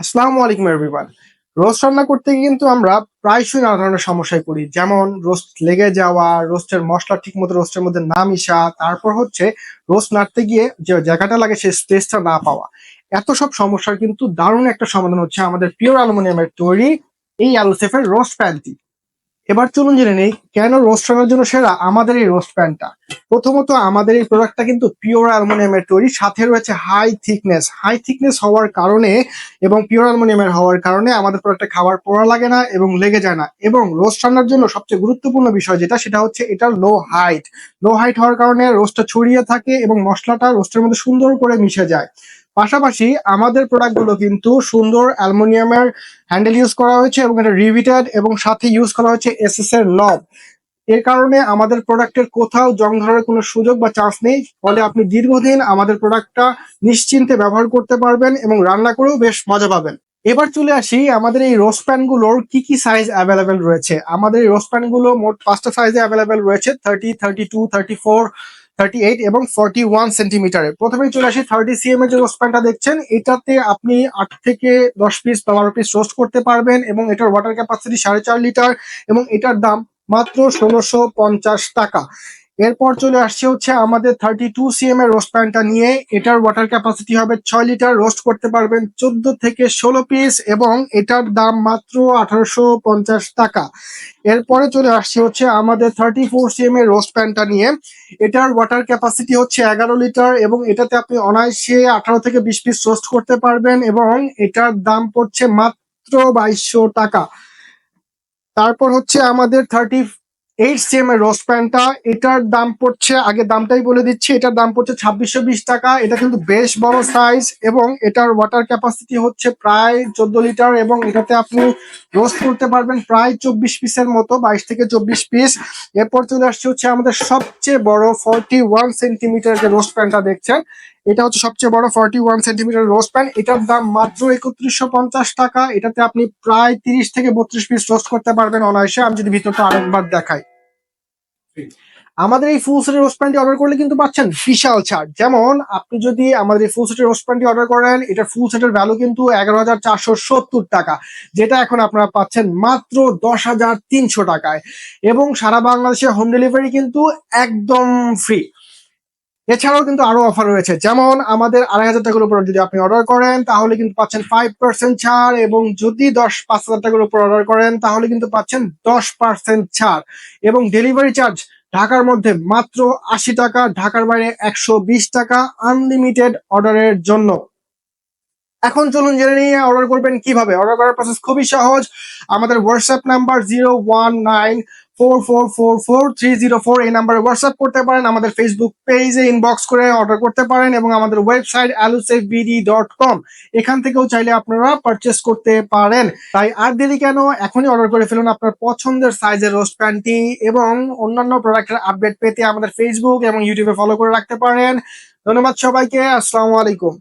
আসসালামু আলাইকুম everyone roast রান্না করতে গিয়ে কিন্তু আমরা প্রায়শই নানা ধরনের সমস্যায় পড়ি। যেমন রোস্ট লেগে যাওয়া, রোস্টের মশলা ঠিক মতো রোস্টের মধ্যে না মিশা, তারপর হচ্ছে রোস্ট নাড়তে গিয়ে যে জায়গাটা লাগে সেই স্পেসটা না পাওয়া। এত সব সমস্যার কিন্তু দারুণ একটা সমাধান হচ্ছে আমাদের পিওর অ্যালুমিনিয়ামের তৈরি এই অ্যালুসেফের রোস্ট প্যানটি এবার চলুন জেনে নেই কেন রোস্ট রান্নার জন্য সেরা আমাদের এই রোস্ট প্যানটা। প্রথমত আমাদের এই প্রোডাক্টটা কিন্তু পিওর অ্যালুমিনিয়ামের তৈরি, সাথে রয়েছে হাই থিকনেস হাই থিকনেস হওয়ার কারণে এবং পিওর অ্যালুমিনিয়ামের হওয়ার কারণে আমাদের প্রোডাক্টে খাবার পোড়া লাগে না এবং লেগে যায় না। এবং রোস্ট রান্নার জন্য সবচেয়ে গুরুত্বপূর্ণ বিষয় যেটা, সেটা হচ্ছে এটা লো হাইট লো হাইট হওয়ার কারণে রোস্টটা ছড়িয়ে থাকে এবং মশলাটা রোস্টের মধ্যে সুন্দর করে মিশে যায়। পাশাপাশি আমাদের প্রোডাক্টগুলো কিন্তু সুন্দর অ্যালুমিনিয়ামের হ্যান্ডেল ইউজ করা হয়েছে এবং এটা রিভিটেড এবং সাথে ইউজ করা হয়েছে এসএস এর নব এর কারণে আমাদের প্রোডাক্টের কোথাও জং ধরার কোনো সুযোগ বা চান্স নেই, ফলে আপনি দীর্ঘদিন আমাদের প্রোডাক্টটা নিশ্চিন্তে ব্যবহার করতে পারবেন এবং রান্না করেও বেশ মজা পাবেন। এবার চলে আসি আমাদের এই রোস্ট প্যানগুলোর কি কি সাইজ অ্যাভেলেবেল রয়েছে। আমাদের এই রোস্ট প্যানগুলো মোট পাঁচটা সাইজে অ্যাভেলেবেল রয়েছে thirty thirty two thirty four thirty eight এবং ফর্টি ওয়ান সেন্টিমিটারের প্রথমেই চলে আসি থার্টি সিএম এর যে রোস্ট প্যানটা দেখছেন, এটাতে আপনি আট থেকে দশ পিস বা পিস রোস্ট করতে পারবেন এবং এটার ওয়াটার ক্যাপাসিটি সাড়ে চার লিটার এবং এটার দাম মাত্র ষোলোশো পঞ্চাশ টাকা। এরপর চলে আসছে হচ্ছে আমাদের থার্টি টু সিএম এর রোস্ট প্যানটা নিয়ে। এটার ওয়াটার ক্যাপাসিটি হবে ছয় লিটার রোস্ট করতে পারবেন চোদ্দ থেকে ষোলো পিস এবং এটার দাম মাত্র আঠারোশো পঞ্চাশ টাকা। এরপরে চলে আসছে হচ্ছে আমাদের থার্টি ফোর সিএম এর রোস্ট প্যানটা নিয়ে। এটার ওয়াটার ক্যাপাসিটি হচ্ছে এগারো লিটার এবং এটাতে আপনি অনায়াসে আঠারো থেকে বিশ পিস রোস্ট করতে পারবেন এবং এটার দাম পড়ছে মাত্র বাইশশো টাকা। তারপর হচ্ছে আমাদের থার্টি এইট সিএম এর রোস্ট প্যানটা এটার দাম পড়ছে, আগে দামটাই বলে দিচ্ছি, এটার দাম পড়ছে ছাব্বিশশো বিশ টাকা। এটা কিন্তু বেশ বড় সাইজ এবং এটার ওয়াটার ক্যাপাসিটি হচ্ছে প্রায় চোদ্দ লিটার এবং এটাতে আপনি রোস্ট করতে পারবেন প্রায় চব্বিশ পিসের মতো, বাইশ থেকে চব্বিশ পিস এরপর চলে আসছে হচ্ছে আমাদের সবচেয়ে বড় ফর্টি ওয়ান সেন্টিমিটার যে রোস্ট প্যানটা দেখছেন, এটা হচ্ছে সবচেয়ে বড় forty one centimetre roast pan এটার দাম মাত্র একত্রিশশো পঞ্চাশ টাকা। এটাতে আপনি প্রায় তিরিশ থেকে বত্রিশ পিস রোস্ট করতে পারবেন অনায়াসে। আমি যদি ভিতরটা আরেকবার দেখাই। আমাদের এই ফুল সেটের রোস্ট প্যান্টি অর্ডার করলে কিন্তু পাচ্ছেন বিশাল ছাড়। যেমন, আপনি যদি আমাদের এই ফুল সেটের রোস্ট প্যান্টি অর্ডার করেন এটা ফুল সেটের ভ্যালু কিন্তু এগারো হাজার চারশো সত্তর টাকা, যেটা এখন আপনারা পাচ্ছেন মাত্র দশ হাজার তিনশো টাকায়। এবং সারা বাংলাদেশে হোম ডেলিভারি কিন্তু একদম ফ্রি এছাড়াও কিন্তু আরও অফার রয়েছে। যেমন আমাদের আড়াই হাজার টাকার উপর যদি আপনি অর্ডার করেন, তাহলে কিন্তু পাচ্ছেন ফাইভ পার্সেন্ট ছাড় এবং যদি দশ, পাঁচ হাজার টাকার উপর অর্ডার করেন, তাহলে কিন্তু পাচ্ছেন দশ পার্সেন্ট ছাড়। এবং ডেলিভারি চার্জ ঢাকার মধ্যে মাত্র আশি টাকা, ঢাকার বাইরে একশো বিশ টাকা আনলিমিটেড অর্ডারের জন্য। এখন চলুন জেনে নিয়ে অর্ডার করবেন কীভাবে? অর্ডার করার প্রসেস খুবই সহজ। আমাদের WhatsApp number zero one nine four four four four three zero four এই নাম্বারে হোয়াটসঅ্যাপ করতে পারেন, আমাদের ফেসবুক পেজে ইনবক্স করে অর্ডার করতে পারেন, এবং আমাদের website Alusafe BD dot com এখান থেকেও চাইলে আপনারা পারচেস করতে পারেন। তাই আর দেরি কেন, এখনই অর্ডার করে ফেলুন আপনার পছন্দের সাইজের রোস্ট প্যান্টি এবং অন্যান্য প্রোডাক্টের আপডেট পেতে আমাদের ফেসবুক এবং ইউটিউবে ফলো করে রাখতে পারেন। ধন্যবাদ সবাইকে, আসসালামু আলাইকুম।